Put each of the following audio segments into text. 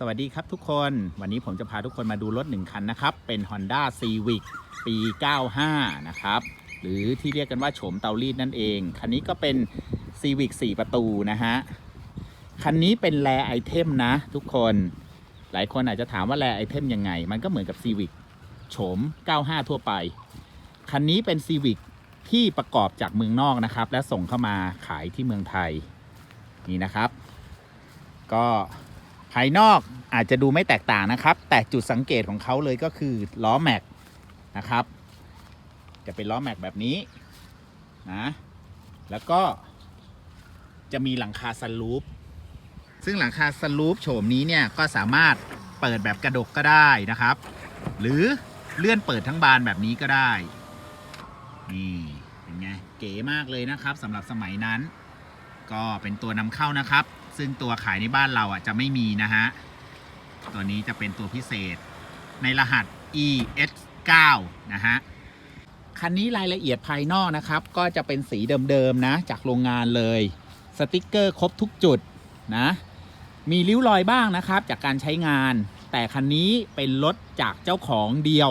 สวัสดีครับทุกคนวันนี้ผมจะพาทุกคนมาดูรถหนึ่งคันนะครับ เป็น Honda Civic ปี 95 นะครับ หรือที่เรียกกันว่าโฉมเตารีดนั่นเอง คันนี้ก็เป็น Civic 4 ประตูนะฮะ คันนี้เป็นแรไอเทมนะทุกคนหลายคนอาจจะถามว่าแรไอเทมยังไง มันก็เหมือนกับ Civic โฉม 95 ทั่วไป คันนี้เป็น Civic ที่ประกอบจากเมืองนอกนะครับ และส่งเข้ามาขายที่เมืองไทยนี่นะครับ ก็ ภายนอกอาจจะดูไม่แตกต่างนะครับ แต่จุดสังเกตของเขาเลยก็คือล้อแม็กนะครับ จะเป็นล้อแม็กแบบนี้นะแล้วก็จะมีหลังคาซันรูฟซึ่งหลังคาซันรูฟโฉมนี้เนี่ยก็สามารถเปิดแบบกระดกก็ได้นะครับ หรือเลื่อนเปิดทั้งบานแบบนี้ก็ได้นี่เป็นไงเก๋มากเลยนะครับสำหรับสมัยนั้น ก็เป็นตัวนำเข้านะครับ ซึ่งตัวขายในบ้านเราอะจะไม่มีนะฮะ ตัวนี้จะเป็นตัวพิเศษในรหัส ES9 นะฮะ คันนี้รายละเอียดภายนอกนะครับ ก็จะเป็นสีเดิมๆนะ จากโรงงานเลย สติกเกอร์ครบทุกจุดนะ มีริ้วรอยบ้างนะครับ จากการใช้งาน แต่คันนี้เป็นรถจากเจ้าของเดียว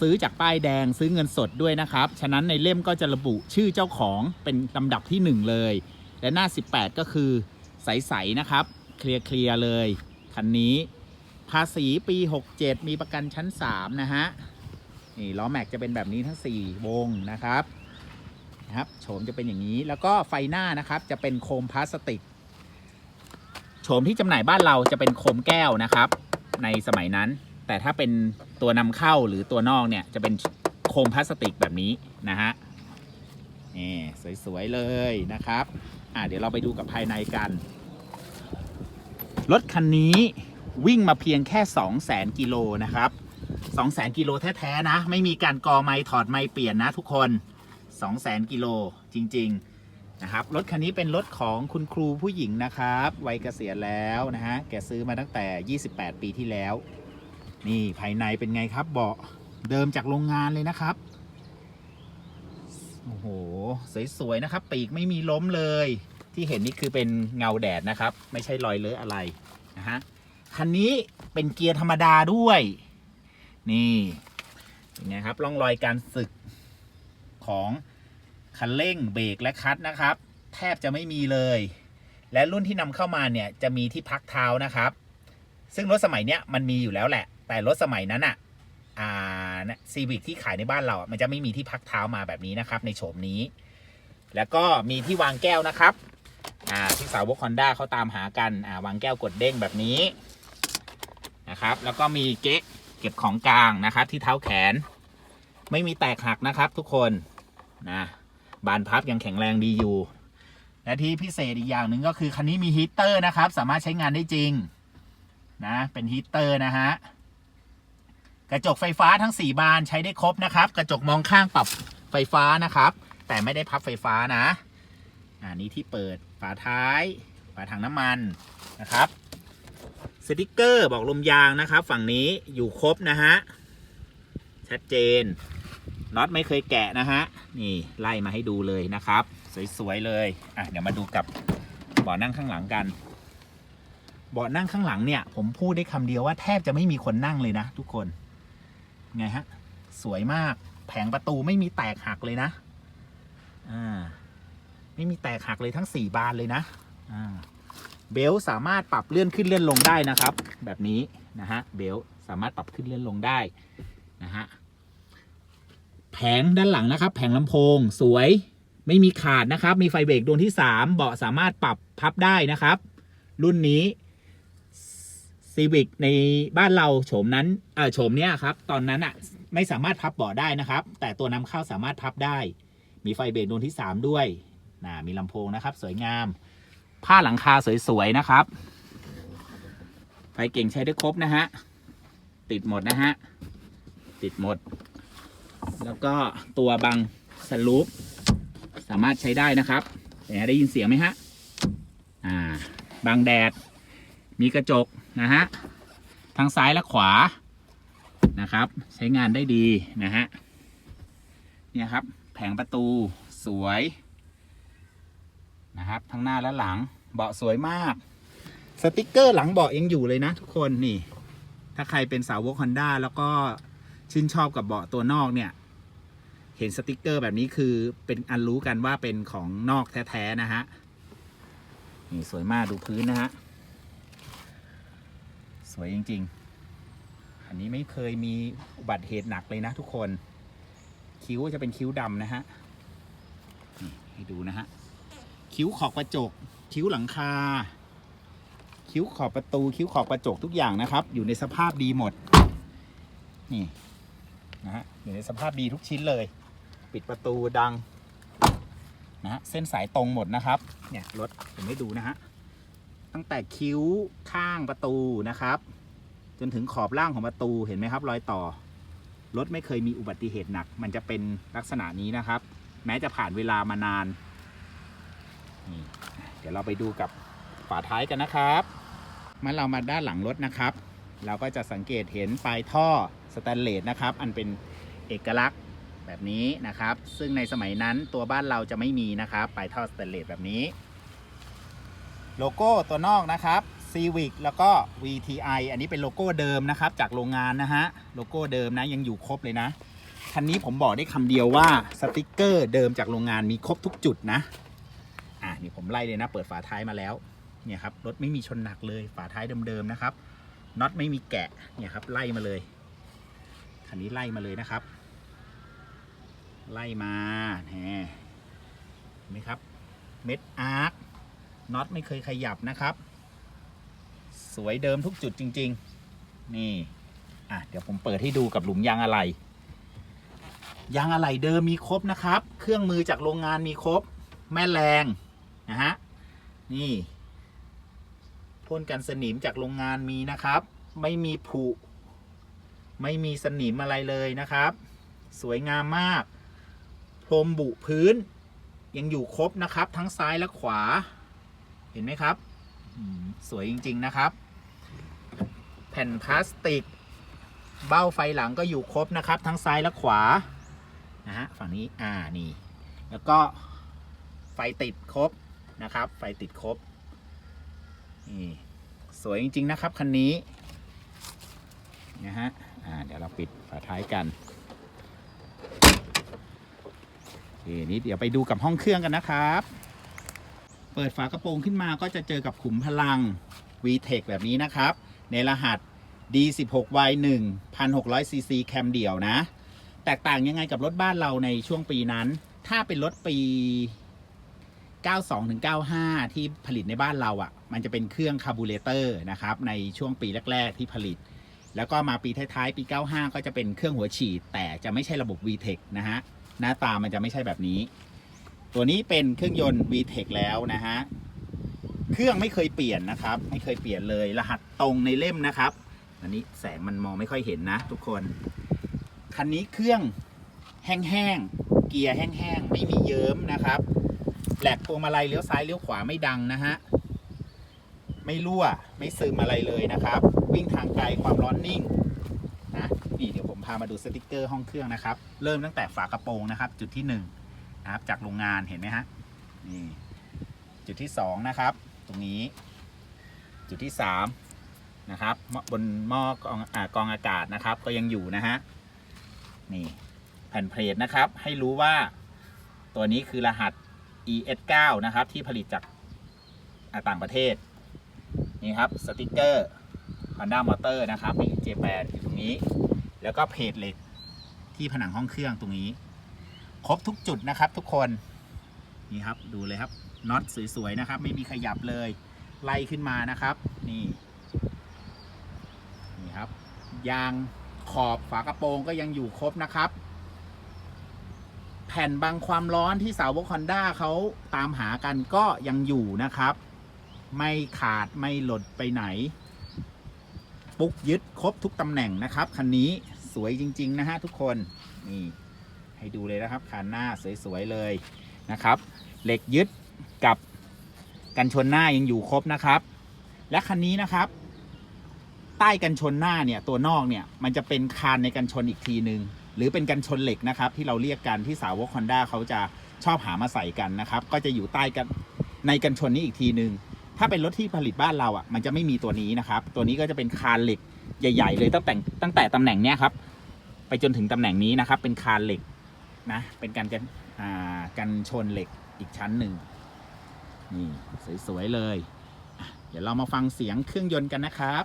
ซื้อจากป้ายแดงซื้อเงินสดด้วยนะครับ ฉะนั้นในเล่มก็จะระบุชื่อเจ้าของเป็นลำดับที่ 1 เลย และหน้า 18 ก็คือ ใส ๆ นะครับ เคลียร์เลยร์เลย คันนี้ ภาษีปี 67 มีประกันชั้น 3 นะฮะ นี่ล้อแม็กจะเป็นแบบนี้ทั้ง 4 วงนะครับนะครับโฉมจะเป็นอย่างนี้แล้วก็ไฟหน้านะครับจะเป็นโคมพลาสติกโฉมที่จำหน่ายบ้านเราจะเป็นโคมแก้วนะครับ ในสมัยนั้น แต่ถ้าเป็นตัวนำเข้าหรือตัวนอกเนี่ยจะเป็นโคมพลาสติกแบบนี้นะฮะนี่สวยๆเลยนะครับ อ่าเดี๋ยวเราไปดูกับภายในกัน รถคันนี้วิ่งมาเพียงแค่ 2 0 0แสนกิโลนะครับ2 0 0แสนกิโลแท้ๆนะ ไม่มีการกอไม้ถอดไม้เปลี่ยนนะทุกคน 2 0 0แสนกิโลจริง ๆ นะครับ รถคันนี้เป็นรถของคุณครูผู้หญิงนะครับวัยเกษียณแล้วนะฮะ แกซื้อมาตั้งแต่ 28 ปีที่แล้ว นี่ภายในเป็นไงครับเบาะเดิมจากโรงงานเลยนะครับ โอ้โห สวยๆนะครับ ปีกไม่มีล้มเลย ที่เห็นนี่คือเป็นเงาแดดนะครับ ไม่ใช่รอยเลอะอะไรนะฮะคันนี้เป็นเกียร์ธรรมดาด้วย นี่เป็นไงครับร่องรอยการสึกของคันเร่งเบรกและคัตนะครับ แทบจะไม่มีเลย และรุ่นที่นำเข้ามาเนี่ยจะมีที่พักเท้านะครับ ซึ่งรถสมัยเนี้ยมันมีอยู่แล้วแหละ แต่รถสมัยนั้นอะอ่าซีวิกที่ขายในบ้านเราอะมันจะไม่มีที่พักเท้ามาแบบนี้นะครับ ในโฉมนี้ แล้วก็มีที่วางแก้วนะครับ อ่าที่สาวกฮอนด้าเขาตามหากันอ่าวางแก้วกดเด้งแบบนี้นะครับ แล้วก็มีเก๊ะเก็บของกลางนะครับ ที่เท้าแขน ไม่มีแตกหักนะครับทุกคนนะบานพับยังแข็งแรงดีอยู่และที่พิเศษอีกอย่างหนึ่งก็คือคันนี้มีฮีตเตอร์นะครับ สามารถใช้งานได้จริงนะเป็นฮีตเตอร์นะฮะกระจกไฟฟ้าทั้ง 4 บานใช้ได้ครบนะครับ กระจกมองข้างปรับไฟฟ้านะครับ แต่ไม่ได้พับไฟฟ้านะ อ่านี้ที่เปิดฝาท้าย ฝาถังน้ำมันนะครับ สติกเกอร์บอกลมยางนะครับ ฝั่งนี้อยู่ครบนะฮะ ชัดเจนน็อตไม่เคยแกะนะฮะ นี่ไล่มาให้ดูเลยนะครับ สวยๆเลย อะเดี๋ยวมาดูกับเบาะนั่งข้างหลังกันเบาะนั่งข้างหลังเนี่ย ผมพูดได้คำเดียวว่าแทบจะไม่มีคนนั่งเลยนะทุกคน ไงฮะ สวยมาก แผงประตูไม่มีแตกหักเลยนะ อ่า ไม่มีแตกหักเลยทั้งสี่บานเลยนะเบลสามารถปรับเลื่อนขึ้นเลื่อนลงได้นะครับ แบบนี้นะฮะเบลสามารถปรับขึ้นเลื่อนลงได้นะฮะแผงด้านหลังนะครับ แผงลำโพงสวยไม่มีขาดนะครับ มีไฟเบรกดวงที่สามเบาะสามารถปรับพับได้นะครับ รุ่นนี้ซีวิกในบ้านเราโฉมนั้นเออโฉมเนี้ยครับ ตอนนั้นอะไม่สามารถพับเบาะได้นะครับ แต่ตัวนำเข้าสามารถพับได้ มีไฟเบรกดวงที่ 3 ด้วย นะมีลำโพงนะครับ สวยงาม ผ้าหลังคาสวยๆนะครับ ไฟเก่งใช้ได้ครบนะฮะ ติดหมดนะฮะ ติดหมด แล้วก็ตัวบังสลูปสามารถใช้ได้นะครับเดี๋ยได้ยินเสียงไหมฮะ อ่า บังแดด มีกระจกนะฮะ ทั้งซ้ายและขวา นะครับ ใช้งานได้ดีนะฮะ เนี่ยครับ แผงประตูสวย นะครับ ทั้งหน้าและหลังเบาะสวยมาก สติกเกอร์หลังเบาะยังอยู่เลยนะทุกคนนี่ ถ้าใครเป็นสาวก Honda แล้วก็ชื่นชอบกับเบาะตัวนอกเนี่ย เห็นสติกเกอร์แบบนี้คือเป็นอันรู้กันว่าเป็นของนอกแท้ๆนะฮะนี่สวยมากดูพื้นนะฮะสวยจริง ๆ อันนี้ไม่เคยมีอุบัติเหตุหนักเลยนะทุกคน คิ้วจะเป็นคิ้วดำนะฮะ นี่ให้ดูนะฮะ คิ้วขอบกระจก คิ้วหลังคา คิ้วขอบประตู คิ้วขอบกระจกทุกอย่างนะครับ อยู่ในสภาพดีหมด นี่นะฮะอยู่ในสภาพดีทุกชิ้นเลย ปิดประตูดังนะฮะเส้นสายตรงหมดนะครับ เนี่ยรถผมให้ดูนะฮะตั้งแต่คิ้วข้างประตูนะครับ จนถึงขอบล่างของประตูเห็นไหมครับ รอยต่อรถไม่เคยมีอุบัติเหตุหนัก มันจะเป็นลักษณะนี้นะครับ แม้จะผ่านเวลามานาน นี่เดี๋ยวเราไปดูกับฝาท้ายกันนะครับเมื่อเรามาด้านหลังรถนะครับ เราก็จะสังเกตเห็นปลายท่อสแตนเลสนะครับ อันเป็นเอกลักษณ์แบบนี้นะครับ ซึ่งในสมัยนั้นตัวบ้านเราจะไม่มีนะครับปลายท่อสแตนเลสแบบนี้ โลโก้ตัวนอกนะครับ Civic แล้วก็ VTI อันนี้เป็นโลโก้เดิมนะครับ จากโรงงานนะฮะโลโก้เดิมนะยังอยู่ครบเลยนะคันนี้ผมบอกได้คำเดียวว่าสติกเกอร์เดิมจากโรงงานมีครบทุกจุดนะ นี่ผมไล่เลยนะ เปิดฝาท้ายมาแล้วเนี่ยครับรถไม่มีชนหนักเลยฝาท้ายเดิมๆนะครับน็อตไม่มีแกะเนี่ยครับไล่มาเลยคันนี้ไล่มาเลยนะครับ ไล่มาแหมเห็นไหมครับเม็ดอาร์คน็อตไม่เคยขยับนะครับ สวยเดิมทุกจุดจริง ๆ นี่อะเดี๋ยวผมเปิดให้ดูกับหลุมยางอะไหล่ยางอะไหล่เดิมมีครบนะครับ เครื่องมือจากโรงงานมีครบ แม่แรง นะฮะ นี่พ่นกันสนิมจากโรงงานมีนะครับ ไม่มีผุ ไม่มีสนิมอะไรเลยนะครับ สวยงามมาก พรมบุพื้น ยังอยู่ครบนะครับ ทั้งซ้ายและขวา เห็นไหมครับ สวยจริง ๆ นะครับ แผ่นพลาสติก เบ้าไฟหลังก็อยู่ครบนะครับ ทั้งซ้ายและขวา นะฮะ ฝั่งนี้ อ่า นี่ แล้วก็ไฟติดครบ นะครับ ไฟติดครบนี่สวยจริง ๆ นะครับ คันนี้นะฮะอ่าเดี๋ยวเราปิดฝาท้ายกันคนี้เดี๋ยวไปดูกับห้องเครื่องกันนะครับ เปิดฝากระโปรงขึ้นมาก็จะเจอกับขุมพลัง VTEC แบบนี้นะครับ ในรหัส D16Y1 1600 cc แคมเดี่ยวนะ แตกต่างยังไงกับรถบ้านเราในช่วงปีนั้น ถ้าเป็นรถปี 92ถึง95 ที่ผลิตในบ้านเราอะ่ะ มันจะเป็นเครื่องคาร์บูเรเตอร์นะครับ ในช่วงปีแรก ๆ ที่ผลิต แล้วก็มาปีท้ายๆ ปี 95 ก็จะเป็นเครื่องหัวฉีด แต่จะไม่ใช่ระบบ VTEC นะฮะ หน้าตามันจะไม่ใช่แบบนี้ ตัวนี้เป็นเครื่องยนต์ VTEC แล้วนะฮะ เครื่องไม่เคยเปลี่ยนนะครับ ไม่เคยเปลี่ยนเลย รหัสตรงในเล่มนะครับ อันนี้แสงมันมองไม่ค่อยเห็นนะ ทุกคน คันนี้เครื่องแห้งๆ เกียร์แห้งๆ ไม่มีเยิ้มนะครับ แหลกพวงมาลัยเลี้ยวซ้ายเลี้ยวขวาไม่ดังนะฮะ ไม่รั่วไม่ซึมอะไรเลยนะครับ วิ่งทางไกลความร้อนนิ่งนะนี่เดี๋ยวผมพามาดูสติกเกอร์ห้องเครื่องนะครับ เริ่มตั้งแต่ฝากระโปรงนะครับ จุดที่หนึ่งนะครับจากโรงงานเห็นไหมฮะนี่จุดที่สองนะครับ ตรงนี้จุดที่สามนะครับบนหม้อกองอกองอากาศนะครับ ก็ยังอยู่นะฮะนี่แผ่นเพลทนะครับ ให้รู้ว่าตัวนี้คือรหัส ES9 นะครับ ที่ผลิตจากต่างประเทศ นี่ครับสติกเกอร์ Honda Motor นะครับมีเจแปนอยู่ตรงนี้ แล้วก็เพจเหล็กที่ผนังห้องเครื่องตรงนี้ ครบทุกจุดนะครับทุกคนนี่ครับดูเลยครับน็อตสวยๆนะครับ ไม่มีขยับเลย ไล่ขึ้นมานะครับ นี่นี่ครับยางขอบฝากระโปรงก็ยังอยู่ครบนะครับ แผ่นบังความร้อนที่สาวกฮอนด้าเขาตามหากันก็ยังอยู่นะครับ ไม่ขาดไม่หล่นไปไหน ปุกยึดครบทุกตำแหน่งนะครับคันนี้สวยจริง ๆ นะฮะทุกคนนี่ให้ดูเลยนะครับคันหน้าสวยๆเลยนะครับ เหล็กยึดกับกันชนหน้ายังอยู่ครบนะครับ และคันนี้นะครับ ใต้กันชนหน้าเนี่ยตัวนอกเนี่ยมันจะเป็นคานในกันชนอีกทีหนึ่ง หรือเป็นกันชนเหล็กนะครับที่เราเรียกกันที่สาวกฮอนด้าเขาจะชอบหามาใส่กันนะครับ ก็จะอยู่ใต้กันในกันชนนี้อีกทีหนึ่งถ้าเป็นรถที่ผลิตบ้านเราอะมันจะไม่มีตัวนี้นะครับ ตัวนี้ก็จะเป็นคานเหล็กใหญ่ ๆ เลยตั้งแต่ตั้งแต่ตำแหน่งเนี้ยครับ ไปจนถึงตำแหน่งนี้นะครับ เป็นคานเหล็กนะเป็นการกันอ่ากันชนเหล็กอีกชั้นหนึ่งนี่สวยๆเลย เดี๋ยวเรามาฟังเสียงเครื่องยนต์กันนะครับ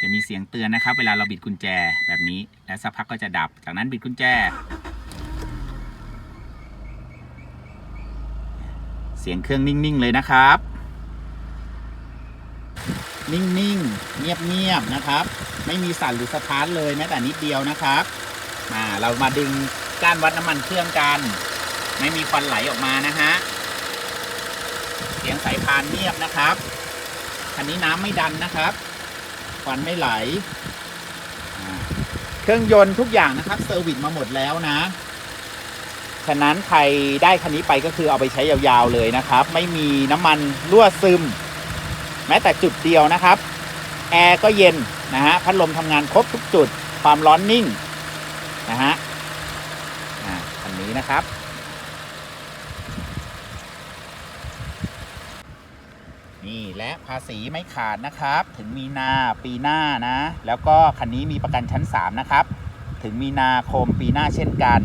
จะมี เสียงเตือนนะครับ เวลาเราบิดกุญแจแบบนี้ และสักพักก็จะดับ จากนั้นบิดกุญแจ เสียงเครื่องนิ่งๆเลยนะครับ นิ่งๆ เงียบๆนะครับ ไม่มีสั่นหรือสะท้านเลยแม้แต่นิดเดียวนะครับมาเรามาดึงก้านวัดน้ำมันเครื่องกัน ไม่มีควันไหลออกมานะฮะเสียงสายพานเงียบนะครับคันนี้น้ำไม่ดันนะครับ ควันไม่ไหล เครื่องยนต์ทุกอย่างนะครับเซอร์วิสมาหมดแล้วนะ ฉะนั้นใครได้คันนี้ไปก็คือเอาไปใช้ยาวๆเลยนะครับ ไม่มีน้ำมันรั่วซึม แม้แต่จุดเดียวนะครับ แอร์ก็เย็นนะฮะพัดลมทำงานครบทุกจุด ความร้อนนิ่งนะฮะอันนี้นะครับ นี่ และภาษีไม่ขาดนะครับ ถึงมีนาปีหน้านะ แล้วก็คันนี้มีประกันชั้น 3 นะครับ ถึงมีนาคมปีหน้าเช่นกัน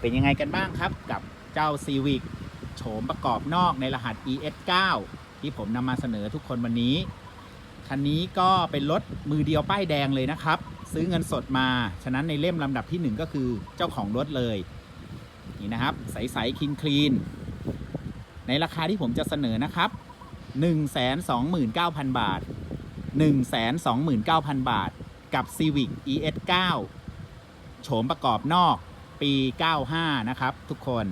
เป็นยังไงกันบ้างครับ กับเจ้า Civic โฉมประกอบนอกในรหัส ES9 ที่ผมนำมาเสนอทุกคนวันนี้ คันนี้ก็เป็นรถมือเดียวป้ายแดงเลยนะครับ ซื้อเงินสดมา ฉะนั้นในเล่มลำดับที่ 1 ก็คือเจ้าของรถเลย นี่นะครับ ใสๆคลีนคลีนในราคาที่ผมจะเสนอนะครับ 129,000 บาท 129,000 บาท กับ Civic ES9 โฉมประกอบนอกปี 95 นะครับ ทุกคน